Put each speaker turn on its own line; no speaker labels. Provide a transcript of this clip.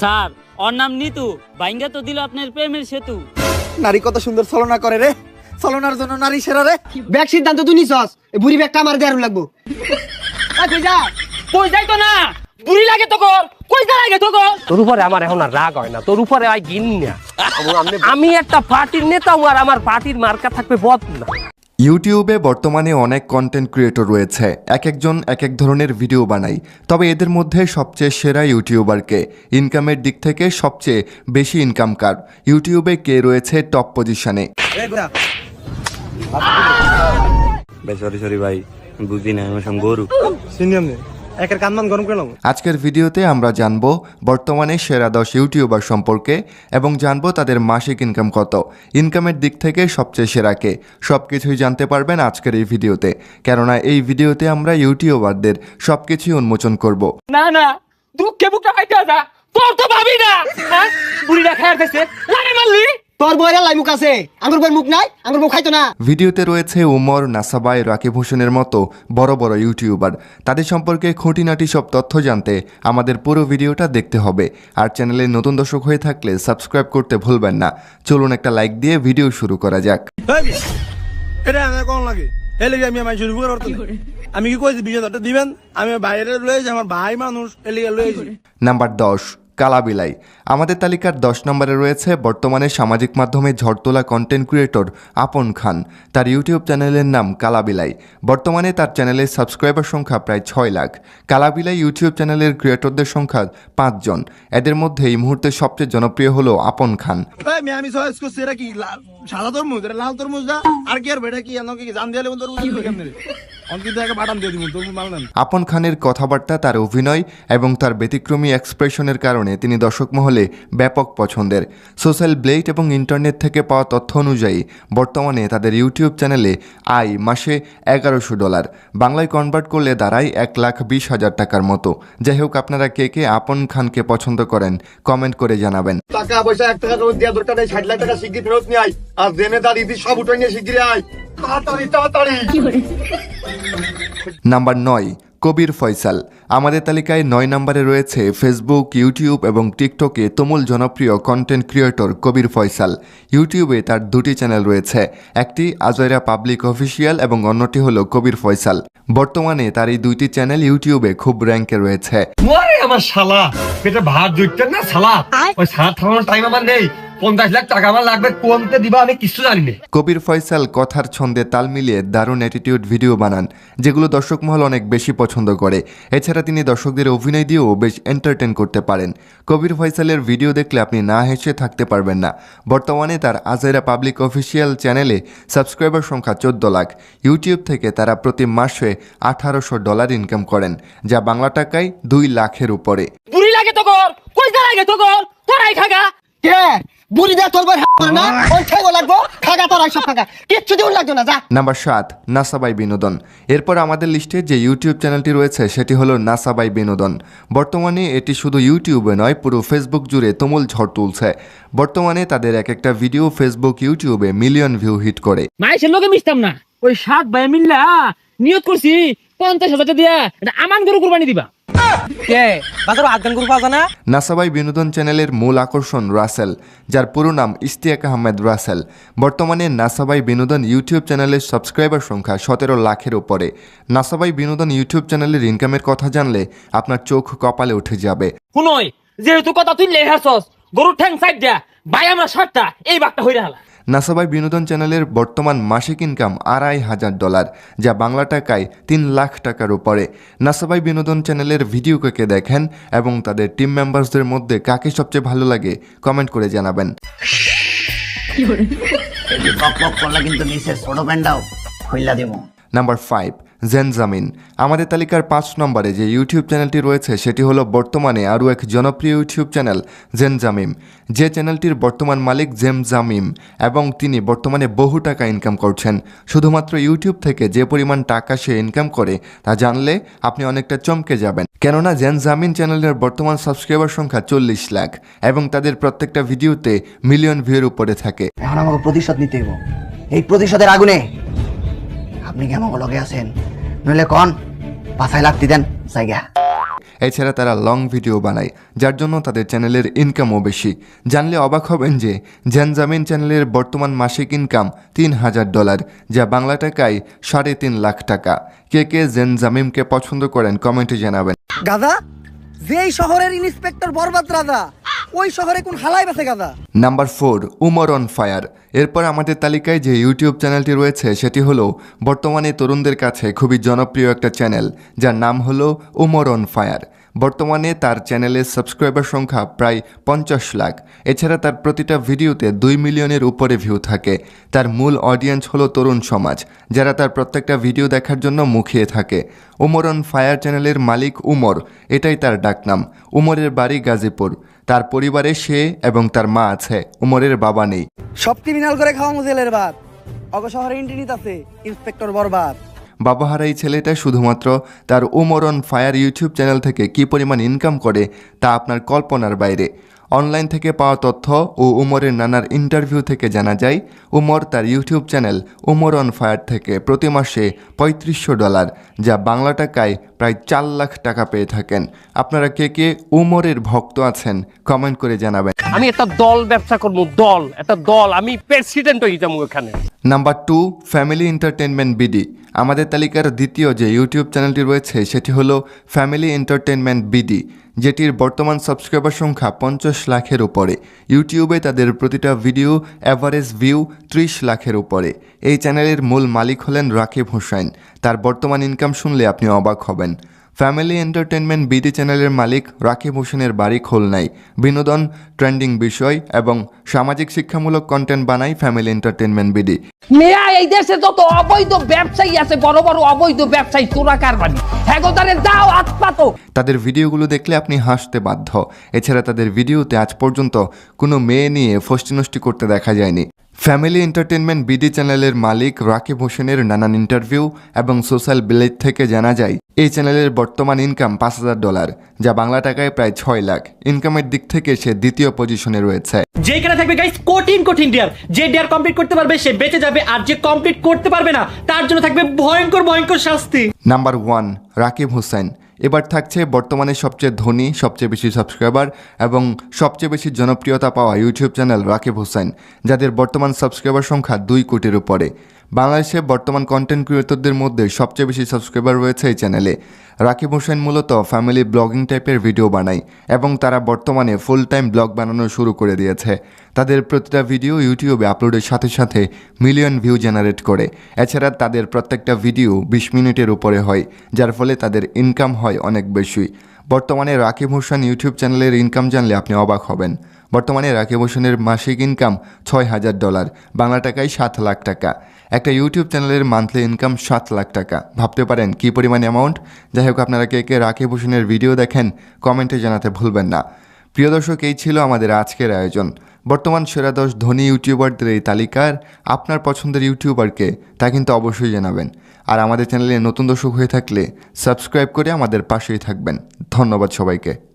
Sir ওর নাম নিতু। বাইঙ্গা তো দিল আপনার প্রেমের সেতু।
নারী কত সুন্দর ছলনা করে রে। ছলনার জন্য নারী সেরা রে।
ব্যাগ সিদ্ধান্ত তুই নিছস। এই বুড়ি ব্যাগটা আমার দেয়ার লাগবো। আয় কই যা?
কই যাই তো না? বুড়ি লাগে তো কর। কই যা লাগে তো কর?
তোর উপরে আমার এখন আর রাগ হয় না। তোর উপরে আই গিন না আমি একটা পার্টির নেতা আর আমার পার্টির মার্কা থাকবে বদ না
ইউটিউবে বর্তমানে অনেক কন্টেন্ট ক্রিয়েটর রয়েছে। এক একজন এক এক ধরনের ভিডিও বানায় তবে এদের মধ্যে সবচেয়ে সেরা ইউটিউবারকে ইনকামের দিক থেকে সবচেয়ে বেশি ইনকাম কার? ইউটিউবে কে রয়েছে টপ পজিশনে
ভাই সরি সরি ভাই বুঝি না আমার গরু।
একের কান্দান গরম করলাম
আজকের ভিডিওতে আমরা জানব বর্তমানে সেরা দশ ইউটিউবার সম্পর্কে এবং জানব তাদের মাসিক ইনকাম কত। ইনকামের দিক থেকে সবচেয়ে সেরাকে সব কিছুই জানতে পারবেন আজকের এই ভিডিওতে। কেননা এই ভিডিওতে আমরা ইউটিউবারদের সব কিছুই উন্মোচন করব।
না না দুঃখে বুকটা পাইতে তোর তো ভাবি না হ্যাঁ? বুড়িটা খেয়ার খাইছে মারলি?
তোর বইয়ের লাই মুখ আছে আঙ্গুর বইয়ের মুখ নাই আঙ্গুর মুখ খাইতো না।
ভিডিওতে রয়েছে উমর নাসাবাই রাকিব হোসেনের মতো বড় বড় ইউটিউবার। তাদের সম্পর্কে খুঁটিনাটি সব তথ্য জানতে আমাদের পুরো ভিডিওটা দেখতে হবে। আর চ্যানেলে নতুন দর্শক হয়ে থাকলে সাবস্ক্রাইব করতে ভুলবেন না। চলুন একটা লাইক দিয়ে ভিডিও শুরু করা যাক।
এটা আমার কোন লাগে। এই লেগে আমি আমার শুরু করতে আমি কি কইছি বিশ হাজারটা দিবেন? আমি বাইরে লয়েছি আমার ভাই মানুষ এই লেগে লয়েছি
নাম্বার দশ কালাবিলাই। আমাদের তালিকার দশ নম্বরে রয়েছে বর্তমানে সামাজিক মাধ্যমে ঝড় তোলা কন্টেন্ট ক্রিয়েটর আপন খান। তার ইউটিউব চ্যানেলের নাম কালাবিলাই। বর্তমানে তার চ্যানেলের সাবস্ক্রাইবার সংখ্যা প্রায় ছয় লাখ। কালাবিলাই ইউটিউব চ্যানেলের ক্রিয়েটরদের সংখ্যা পাঁচজন এদের মধ্যে এই মুহূর্তে সবচেয়ে জনপ্রিয় হলো আপন খান।
আমি কি সাদা তরমুজ? লাল আর কি আর কি জান দিয়ে
আপন খানের কথাবার্তা তার অভিনয় এবং তার ব্যতিক্রমী এক্সপ্রেশনের কারণে তিনি দর্শক মহলে ব্যাপক পছন্দের। সোশ্যাল ব্লেড এবং ইন্টারনেট থেকে পাওয়া তথ্য অনুযায়ী বর্তমানে তাদের ইউটিউব চ্যানেলে আয় মাসে এগারোশো ডলার। বাংলায় কনভার্ট করলে দাঁড়ায় এক লাখ বিশ হাজার টাকার মতো। যাই হোক আপনারা কে কে আপন খানকে পছন্দ করেন কমেন্ট করে জানাবেন।
টাকা পয়সা এক টাকা রোজ দেওয়া দরকার ষাট লাখ টাকা শিগগির ফেরত নিয়ে আয়। আর জেনে দাঁড়িয়ে দিস সব উঠে নিয়ে শিগগিরই আয়।
নাম্বার নয় কবির ফয়সাল। আমাদের তালিকায় নয় নম্বরে রয়েছে ফেসবুক ইউটিউব এবং টিকটকে তুমুল জনপ্রিয় কন্টেন্ট ক্রিয়েটর কবির ফয়সাল। ইউটিউবে তার দুটি চ্যানেল রয়েছে। একটি আজয়রা পাবলিক অফিসিয়াল এবং অন্যটি হলো কবির ফয়সাল। বর্তমানে তার এই দুইটি চ্যানেল ইউটিউবে খুব র্যাঙ্কে রয়েছে।
আমার শালা পেটে ভাত জুটতেন না শালা? ওই সাত টাইম আমার নেই। পঞ্চাশ লাখ টাকা আমার লাগবে কোনতে দিবা আমি কিছু জানি না।
কবির ফয়সাল কথার ছন্দে তাল মিলিয়ে দারুণ অ্যাটিটিউড ভিডিও বানান যেগুলো দর্শক মহল অনেক বেশি পছন্দ করে। এছাড়া তিনি দর্শকদের অভিনয় দিয়েও বেশ এন্টারটেন করতে পারেন। কবির ফয়সালের ভিডিও দেখলে আপনি না হেসে থাকতে পারবেন না। বর্তমানে তার আজেরা পাবলিক অফিসিয়াল চ্যানেলে সাবস্ক্রাইবার সংখ্যা চোদ্দ লাখ। ইউটিউব থেকে তারা প্রতি মাসে আঠারোশো ডলার ইনকাম করেন যা বাংলা টাকায় দুই লাখের উপরে।
বুড়ি লাগে তো কর কই লাগে তো কর তোরাই খাগা।
কে? বুড়ি দেয়া তোর বইয়ের না? ওই লাগবো। খাগা তোর সব খাগা কিচ্ছু দিন লাগতো না যা।
নাম্বার সাত নাসাবাই বিনোদন। এরপর আমাদের লিস্টে যে ইউটিউব চ্যানেলটি রয়েছে সেটি হলো নাসাবাই বিনোদন। বর্তমানে এটি শুধু ইউটিউবে নয় পুরো ফেসবুক জুড়ে তুমুল ঝড় তুলছে। বর্তমানে তাদের এক একটা ভিডিও ফেসবুক ইউটিউবে মিলিয়ন ভিউ হিট করে।
লোকে মিশতাম না। ওই সাত ভাই মিল্লা নিয়ত করছি পঞ্চাশ হাজার দিয়া এটা আমান গরু কুরবানি দিবা।
কে? বাজার না?
নাসাবাই বিনোদন চ্যানেলের মূল আকর্ষণ রাসেল যার পুরো নাম ইস্তিয়াক আহমেদ রাসেল। বর্তমানে নাসাবাই বিনোদন ইউটিউব চ্যানেলের সাবস্ক্রাইবার সংখ্যা সতেরো লাখের উপরে। নাসাবাই বিনোদন ইউটিউব চ্যানেলের ইনকামের কথা জানলে আপনার চোখ কপালে উঠে যাবে।
শুনই যেহেতু কথা তুই গরুর ঠ্যাং সাইড দিয়া ভাই আমার শার্টটা এই বাঘটা হইরা হালা।
নাসাবাই বিনোদন চ্যানেলের বর্তমান মাসিক ইনকাম আড়াই হাজার ডলার যা বাংলা টাকায় তিন লাখ টাকার উপরে। নাসাবাই বিনোদন চ্যানেলের ভিডিও কাকে দেখেন এবং তাদের টিম মেম্বার্সদের মধ্যে কাকে সবচেয়ে ভালো লাগে কমেন্ট করে জানাবেন। নাম্বার ফাইভ জেনজামিন আমাদের তালিকার পাঁচ নম্বরে যে ইউটিউব চ্যানেলটি রয়েছে, সেটি হলো বর্তমানে আরও এক জনপ্রিয় ইউটিউব চ্যানেল জেনজামিম যে চ্যানেলটির বর্তমান মালিক জেম জামিম এবং তিনি বর্তমানে বহু টাকা ইনকাম করছেন। শুধুমাত্র ইউটিউব থেকে যে পরিমাণ টাকা সে ইনকাম করে, তা জানলে আপনি অনেকটা চমকে যাবেন। কেননা জেন জামিন চ্যানেলের বর্তমান সাবস্ক্রাইবার সংখ্যা চল্লিশ লাখ এবং তাদের প্রত্যেকটা ভিডিওতে মিলিয়ন ভিউর উপরে থাকে।
এখন আমাকে প্রতিশোধ নিতে এই প্রতিশোধের আগুনে আপনি কি আমাকে লগে আছেন? নইলে কন পাছায় লাগতে দেন জায়গা।
এছাড়া তারা লং ভিডিও বানায় যার জন্য তাদের চ্যানেলের ইনকামও বেশি। জানলে অবাক হবেন যে জেনজামিন চ্যানেলের বর্তমান মাসিক ইনকাম তিন হাজার ডলার যা বাংলা টাকায় সাড়ে তিন লাখ টাকা। কে কে জেনজামিমকে পছন্দ করেন কমেন্টে জানাবেন।
গাদা যেই শহরের ইন্সপেক্টর বরবাদ রাজা ওই শহরে কোন হালাই বেছে গাদা?
Number four Umar on fire এরপর আমাদের তালিকায় যে ইউটিউব চ্যানেলটি রয়েছে, সেটি হলো বর্তমানে তরুণদের কাছে খুবই জনপ্রিয় একটা চ্যানেল যার নাম হলো উমর অন ফায়ার বর্তমানে তার চ্যানেলের সাবস্ক্রাইবার সংখ্যা প্রায় পঞ্চাশ লাখ। এছাড়া তার প্রতিটা ভিডিওতে দুই মিলিয়নের উপরে ভিউ থাকে। তার মূল অডিয়েন্স হলো তরুণ সমাজ, যারা তার প্রত্যেকটা ভিডিও দেখার জন্য মুখিয়ে থাকে। উমর অন ফায়ার চ্যানেলের মালিক উমর এটাই তার ডাকনাম। উমরের বাড়ি গাজীপুর। তার পরিবারে সে এবং তার মা আছে উমরের বাবা নেই।
সব ক্রিমিনাল করে খাওয়া মুজেলের বাদ অগ শহরে ইন্টিনিত আছে ইন্সপেক্টর বরবাদ।
বাবাহারা এই ছেলেটা শুধুমাত্র তার উমরন ফায়ার ইউটিউব চ্যানেল থেকে কী পরিমাণ ইনকাম করে তা আপনার কল্পনার বাইরে। অনলাইন থেকে পাওয়া তথ্য ও উমরের নানার ইন্টারভিউ থেকে জানা যায় উমর তার YouTube channel Umar on fire থেকে প্রতি মাসে পঁয়ত্রিশশো ডলার যা বাংলা টাকায় প্রায় চার লাখ টাকা পেয়ে থাকেন। আপনারা কে কে উমরের ভক্ত আছেন কমেন্ট করে জানাবেন।
আমি একটা দল ব্যবসা করব দল একটা দল আমি প্রেসিডেন্ট হয়ে যাব এখানে।
Number two family entertainment BD আমাদের তালিকার দ্বিতীয় যে ইউটিউব চ্যানেলটি রয়েছে সেটি হলো ফ্যামিলি এন্টারটেনমেন্ট বিডি যেটির বর্তমান সাবস্ক্রাইবার সংখ্যা পঞ্চাশ লাখের উপরে। ইউটিউবে তাদের প্রতিটা ভিডিও অ্যাভারেজ ভিউ ত্রিশ লাখের উপরে। এই চ্যানেলের মূল মালিক হলেন রাকিব হোসেন। তার বর্তমান ইনকাম শুনলে আপনি অবাক হবেন। ফ্যামিলি এন্টারটেনমেন্ট বিডি চ্যানেলের মালিক রাকিব হোসেনের বাড়ি খুলনায়। বিনোদন ট্রেন্ডিং বিষয় এবং সামাজিক শিক্ষামূলক কন্টেন্ট বানায় ফ্যামিলি এন্টারটেনমেন্ট বিডি
মেয়া এই দেশে যত অবৈধ ব্যবসায়ী আছে বড় বড় অবৈধ ব্যবসায়ী তোরা কারবানি হ্যাঁ গো দাও হাত পাতো।
তাদের ভিডিওগুলো দেখলে আপনি হাসতে বাধ্য। এছাড়া তাদের ভিডিওতে আজ পর্যন্ত কোনো মেয়ে নিয়ে ফষ্টিনষ্টি করতে দেখা যায়নি। ফ্যামিলি এন্টারটেনমেন্ট বিডি চ্যানেলের মালিক রাকিব হোসেনের নানান ইন্টারভিউ এবং সোশ্যাল বিলেজ থেকে জানা যায় এই চ্যানেলের বর্তমান ইনকাম পাঁচ হাজার ডলার যা বাংলা টাকায় প্রায় ছয় লাখ। ইনকামের দিক থেকে সে দ্বিতীয় পজিশনে রয়েছে।
যেখানে থাকবে গাইস কঠিন কঠিন ডিয়ার যে ডিয়ার কমপ্লিট করতে পারবে সে বেঁচে যাবে আর যে কমপ্লিট করতে পারবে না তার জন্য থাকবে ভয়ঙ্কর ভয়ঙ্কর শাস্তি।
Number one Rakib Hossain. এবার থাকছে বর্তমানে সবচেয়ে ধনী, সবচেয়ে বেশি সাবস্ক্রাইবার এবং সবচেয়ে বেশি জনপ্রিয়তা পাওয়া ইউটিউব চ্যানেল রাকিব হোসেন, যাদের বর্তমান সাবস্ক্রাইবার সংখ্যা দুই কোটির উপরে। বাংলাদেশে বর্তমান কন্টেন্ট ক্রিয়েটরদের মধ্যে সবচেয়ে বেশি সাবস্ক্রাইবার রয়েছে এই চ্যানেলে রাকিব হোসেন মূলত ফ্যামিলি ব্লগিং টাইপের ভিডিও বানায় এবং তারা বর্তমানে ফুল টাইম ব্লগ বানানো শুরু করে দিয়েছে। তাদের প্রতিটা ভিডিও ইউটিউবে আপলোডের সাথে সাথে মিলিয়ন ভিউ জেনারেট করে। এছাড়া তাদের প্রত্যেকটা ভিডিও বিশ মিনিটের উপরে হয়, যার ফলে তাদের ইনকাম হয় অনেক বেশি। বর্তমানে রাকিব হোসেন ইউটিউব চ্যানেলের ইনকাম জানলে আপনি অবাক হবেন। বর্তমানে রাকিব হোসেনের মাসিক ইনকাম ছয় হাজার ডলার বাংলা টাকায় সাত লাখ টাকা। একটা ইউটিউব চ্যানেলের মান্থলি ইনকাম সাত লাখ টাকা। ভাবতে পারেন কী পরিমাণ অ্যামাউন্ট যাই হোক, আপনারা কে কে রাকিব হোসেনের ভিডিও দেখেন কমেন্টে জানাতে ভুলবেন না। প্রিয় দর্শক, এই ছিল আমাদের আজকের আয়োজন। বর্তমান সেরা দশ ধনী ইউটিউবারদের এই তালিকার আপনার পছন্দের ইউটিউবারকে তা কিন্তু অবশ্যই জানাবেন। আর আমাদের চ্যানেলে নতুন দর্শক হয়ে থাকলে সাবস্ক্রাইব করে আমাদের পাশেই থাকবেন। ধন্যবাদ সবাইকে।